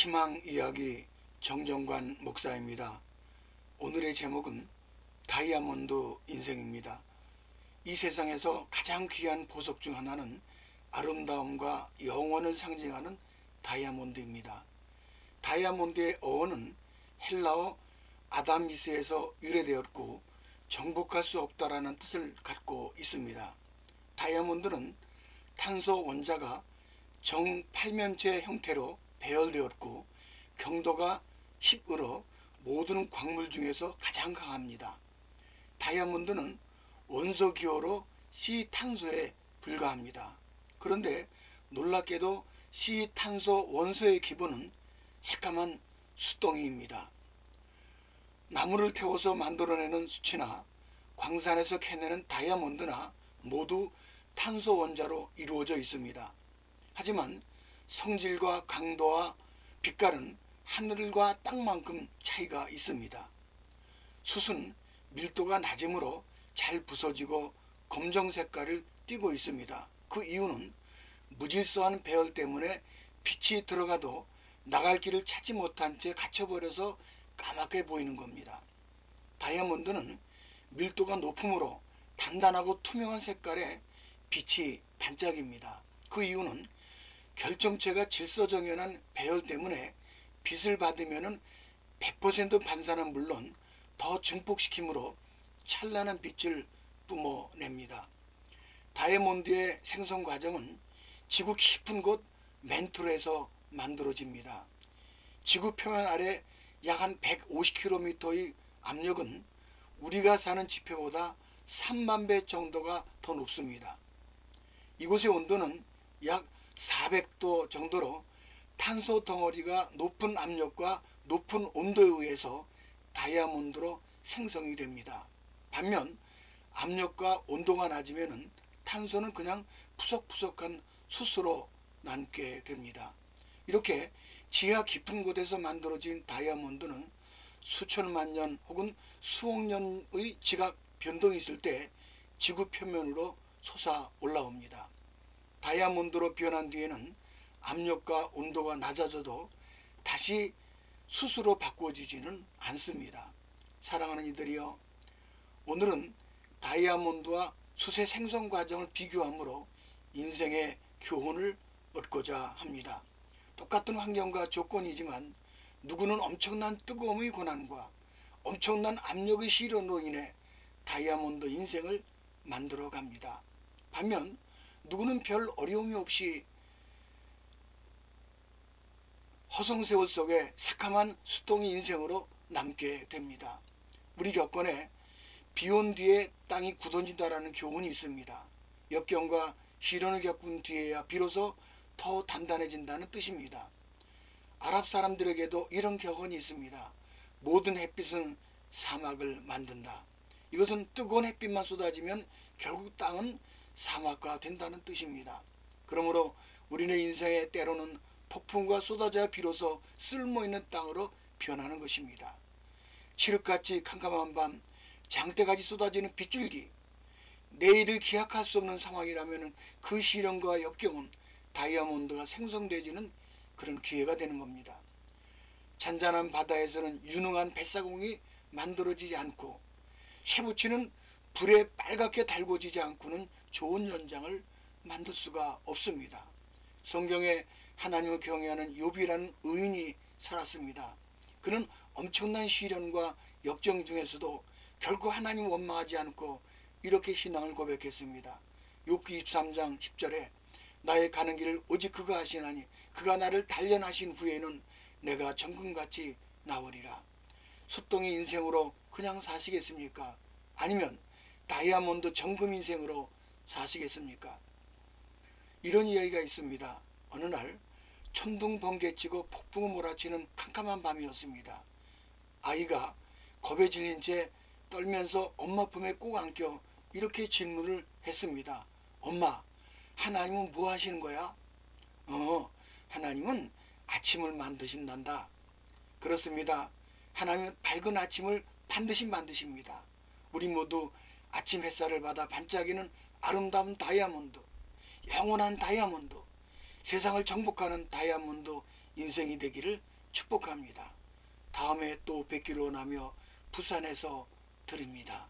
희망 이야기 정정관 목사입니다. 오늘의 제목은 다이아몬드 인생입니다. 이 세상에서 가장 귀한 보석 중 하나는 아름다움과 영원을 상징하는 다이아몬드입니다. 다이아몬드의 어원은 헬라어 아담미스에서 유래되었고 정복할 수 없다라는 뜻을 갖고 있습니다. 다이아몬드는 탄소 원자가 정팔면체 형태로 배열되었고 경도가 10으로 모든 광물 중에서 가장 강합니다. 다이아몬드는 원소 기호로 C 탄소에 불과합니다. 그런데 놀랍게도 C 탄소 원소의 기본은 새까만 수동이입니다. 나무를 태워서 만들어내는 수치나 광산에서 캐내는 다이아몬드나 모두 탄소 원자로 이루어져 있습니다. 하지만 성질과 강도와 빛깔은 하늘과 땅만큼 차이가 있습니다. 숯은 밀도가 낮으므로 잘 부서지고 검정 색깔을 띠고 있습니다. 그 이유는 무질서한 배열 때문에 빛이 들어가도 나갈 길을 찾지 못한 채 갇혀버려서 까맣게 보이는 겁니다. 다이아몬드는 밀도가 높으므로 단단하고 투명한 색깔의 빛이 반짝입니다. 그 이유는 결정체가 질서정연한 배열 때문에 빛을 받으면 100% 반사는 물론 더 증폭시키므로 찬란한 빛을 뿜어냅니다. 다이아몬드의 생성 과정은 지구 깊은 곳 멘틀에서 만들어집니다. 지구 표면 아래 약 한 150km의 압력은 우리가 사는 지표보다 3만 배 정도가 더 높습니다. 이곳의 온도는 약 400도 정도로 탄소 덩어리가 높은 압력과 높은 온도에 의해서 다이아몬드로 생성이 됩니다. 반면 압력과 온도가 낮으면 탄소는 그냥 푸석푸석한 숯으로 남게 됩니다. 이렇게 지하 깊은 곳에서 만들어진 다이아몬드는 수천만 년 혹은 수억 년의 지각 변동이 있을 때 지구 표면으로 솟아 올라옵니다. 다이아몬드로 변한 뒤에는 압력과 온도가 낮아져도 다시 숯으로 바꿔지지는 않습니다. 사랑하는 이들이여 오늘은 다이아몬드와 숯의 생성 과정을 비교함으로 인생의 교훈을 얻고자 합니다. 똑같은 환경과 조건이지만 누구는 엄청난 뜨거움의 고난과 엄청난 압력의 시련으로 인해 다이아몬드 인생을 만들어 갑니다. 반면 누구는 별 어려움이 없이 허송세월 속에 새카만 수동의 인생으로 남게 됩니다. 우리 여건에 비온 뒤에 땅이 굳어진다라는 교훈이 있습니다. 역경과 시련을 겪은 뒤에야 비로소 더 단단해진다는 뜻입니다. 아랍 사람들에게도 이런 격언이 있습니다. 모든 햇빛은 사막을 만든다. 이것은 뜨거운 햇빛만 쏟아지면 결국 땅은 사막화 된다는 뜻입니다. 그러므로 우리네 인생의 때로는 폭풍과 쏟아져야 비로소 쓸모있는 땅으로 변하는 것입니다. 칠흑같이 캄캄한 밤, 장대같이 쏟아지는 빗줄기, 내일을 기약할 수 없는 상황이라면 그 시련과 역경은 다이아몬드가 생성되지는 그런 기회가 되는 겁니다. 잔잔한 바다에서는 유능한 뱃사공이 만들어지지 않고 쇠붙이는 불에 빨갛게 달궈지지 않고는 좋은 연장을 만들 수가 없습니다. 성경에 하나님을 경외하는 요비라는 의인이 살았습니다. 그는 엄청난 시련과 역정 중에서도 결코 하나님 원망하지 않고 이렇게 신앙을 고백했습니다. 욥기 23장 10절에 나의 가는 길을 오직 그가 하시나니 그가 나를 단련하신 후에는 내가 정금같이 나오리라. 숫동이 인생으로 그냥 사시겠습니까? 아니면 다이아몬드 정금 인생으로 사시겠습니까? 이런 이야기가 있습니다. 어느 날 천둥 번개치고 폭풍을 몰아치는 캄캄한 밤이었습니다. 아이가 겁에 질린 채 떨면서 엄마 품에 꼭 안겨 이렇게 질문을 했습니다. 엄마, 하나님은 뭐 하시는 거야? 어, 하나님은 아침을 만드신단다. 그렇습니다. 하나님은 밝은 아침을 반드시 만드십니다. 우리 모두 아침 햇살을 받아 반짝이는 아름다운 다이아몬드, 영원한 다이아몬드, 세상을 정복하는 다이아몬드 인생이 되기를 축복합니다. 다음에 또 뵙기로 원하며 부산에서 드립니다.